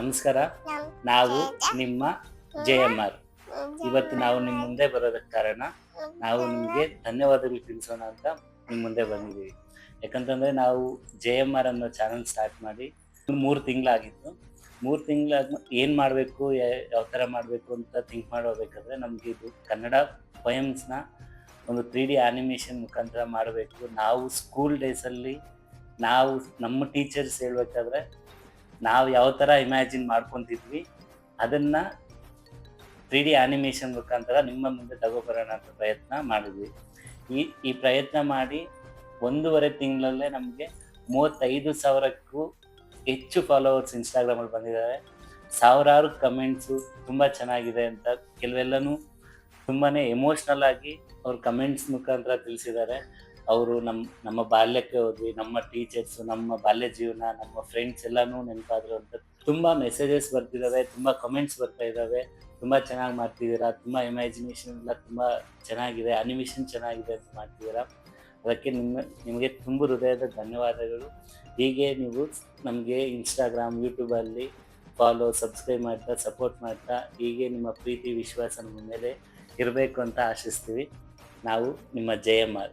ನಮಸ್ಕಾರ. ನಾವು ನಿಮ್ಮ ಜೆ ಎಂ ಆರ್ ಇವತ್ತು ನಾವು ನಿಮ್ಮ ಮುಂದೆ ಬರೋದಕ್ಕೆ ಕಾರಣ ನಾವು ನಿಮಗೆ ಧನ್ಯವಾದಗಳು ತಿಳಿಸೋಣ ಅಂತ ನಿಮ್ಮ ಮುಂದೆ ಬಂದಿದ್ದೀವಿ. ಯಾಕಂತಂದ್ರೆ ನಾವು ಜೆ ಎಂ ಆರ್ ಅನ್ನೋ ಚಾನಲ್ ಸ್ಟಾರ್ಟ್ ಮಾಡಿ ಮೂರು ತಿಂಗಳಾಗಿತ್ತು. ಮೂರು ತಿಂಗಳಾದ್ಮೇಲೆ ಏನು ಮಾಡಬೇಕು ಯಾವ ಥರ ಮಾಡಬೇಕು ಅಂತ ಥಿಂಕ್ ಮಾಡೋಬೇಕಾದ್ರೆ ನಮ್ಗೆ ಇದು ಕನ್ನಡ ಪೊಯಮ್ಸ್ನ ಒಂದು ತ್ರೀ ಡಿ ಆನಿಮೇಷನ್ ಮುಖಾಂತರ ಮಾಡಬೇಕು. ನಾವು ಸ್ಕೂಲ್ ಡೇಸಲ್ಲಿ ನಾವು ನಮ್ಮ ಟೀಚರ್ಸ್ ಹೇಳ್ಬೇಕಾದ್ರೆ ನಾವು ಯಾವ ಥರ ಇಮ್ಯಾಜಿನ್ ಮಾಡ್ಕೊತಿದ್ವಿ, ಅದನ್ನ ತ್ರೀ ಡಿ ಆನಿಮೇಷನ್ ಮುಖಾಂತರ ನಿಮ್ಮ ಮುಂದೆ ತಗೋಬರೋಣ ಅಂತ ಪ್ರಯತ್ನ ಮಾಡಿದ್ವಿ. ಈ ಈ ಪ್ರಯತ್ನ ಮಾಡಿ ಒಂದೂವರೆ ತಿಂಗಳಲ್ಲೇ ನಮಗೆ ಮೂವತ್ತೈದು ಸಾವಿರಕ್ಕೂ ಹೆಚ್ಚು ಫಾಲೋವರ್ಸ್ ಇನ್ಸ್ಟಾಗ್ರಾಮಲ್ಲಿ ಬಂದಿದ್ದಾರೆ ಸಾವಿರಾರು ಕಮೆಂಟ್ಸು ತುಂಬ ಚೆನ್ನಾಗಿದೆ ಅಂತ ಕೆಲವೆಲ್ಲನೂ ತುಂಬಾ ಎಮೋಷ್ನಲ್ ಆಗಿ ಅವ್ರ ಕಮೆಂಟ್ಸ್ ಮುಖಾಂತರ ತಿಳಿಸಿದ್ದಾರೆ. ಅವರು ನಮ್ಮ ನಮ್ಮ ಬಾಲ್ಯಕ್ಕೆ ಹೋದ್ವಿ, ನಮ್ಮ ಟೀಚರ್ಸು ನಮ್ಮ ಬಾಲ್ಯ ಜೀವನ, ನಮ್ಮ ಫ್ರೆಂಡ್ಸ್ ಎಲ್ಲನೂ ನೆನಪಾದ್ರು ಅಂತ. ತುಂಬ ಮೆಸೇಜಸ್ ಬರ್ತಿದ್ದಾವೆ ತುಂಬ ಕಮೆಂಟ್ಸ್ ಬರ್ತಾ ಇದ್ದಾವೆ ತುಂಬ ಚೆನ್ನಾಗಿ ಮಾಡ್ತಿದ್ದೀರಾ ತುಂಬ ಇಮ್ಯಾಜಿನೇಷನ್ ಎಲ್ಲ ತುಂಬ ಚೆನ್ನಾಗಿದೆ ಅನಿಮೇಷನ್ ಚೆನ್ನಾಗಿದೆ ಅಂತ ಮಾಡ್ತಿದ್ದೀರಾ ಅದಕ್ಕೆ ನಿಮ್ಮ, ನಿಮಗೆ ತುಂಬ ಹೃದಯದ ಧನ್ಯವಾದಗಳು. ಹೀಗೆ ನೀವು ನಮಗೆ ಇನ್ಸ್ಟಾಗ್ರಾಮ್ ಯೂಟ್ಯೂಬಲ್ಲಿ ಫಾಲೋ ಸಬ್ಸ್ಕ್ರೈಬ್ ಮಾಡ್ತಾ ಸಪೋರ್ಟ್ ಮಾಡ್ತಾ, ಹೀಗೆ ನಿಮ್ಮ ಪ್ರೀತಿ, ವಿಶ್ವಾಸ ನಮ್ಮ ಮೇಲೆ ಇರಬೇಕು ಅಂತ ಆಶಿಸ್ತೀವಿ. ನಾವು ನಿಮ್ಮ ಜಯಮಾರ್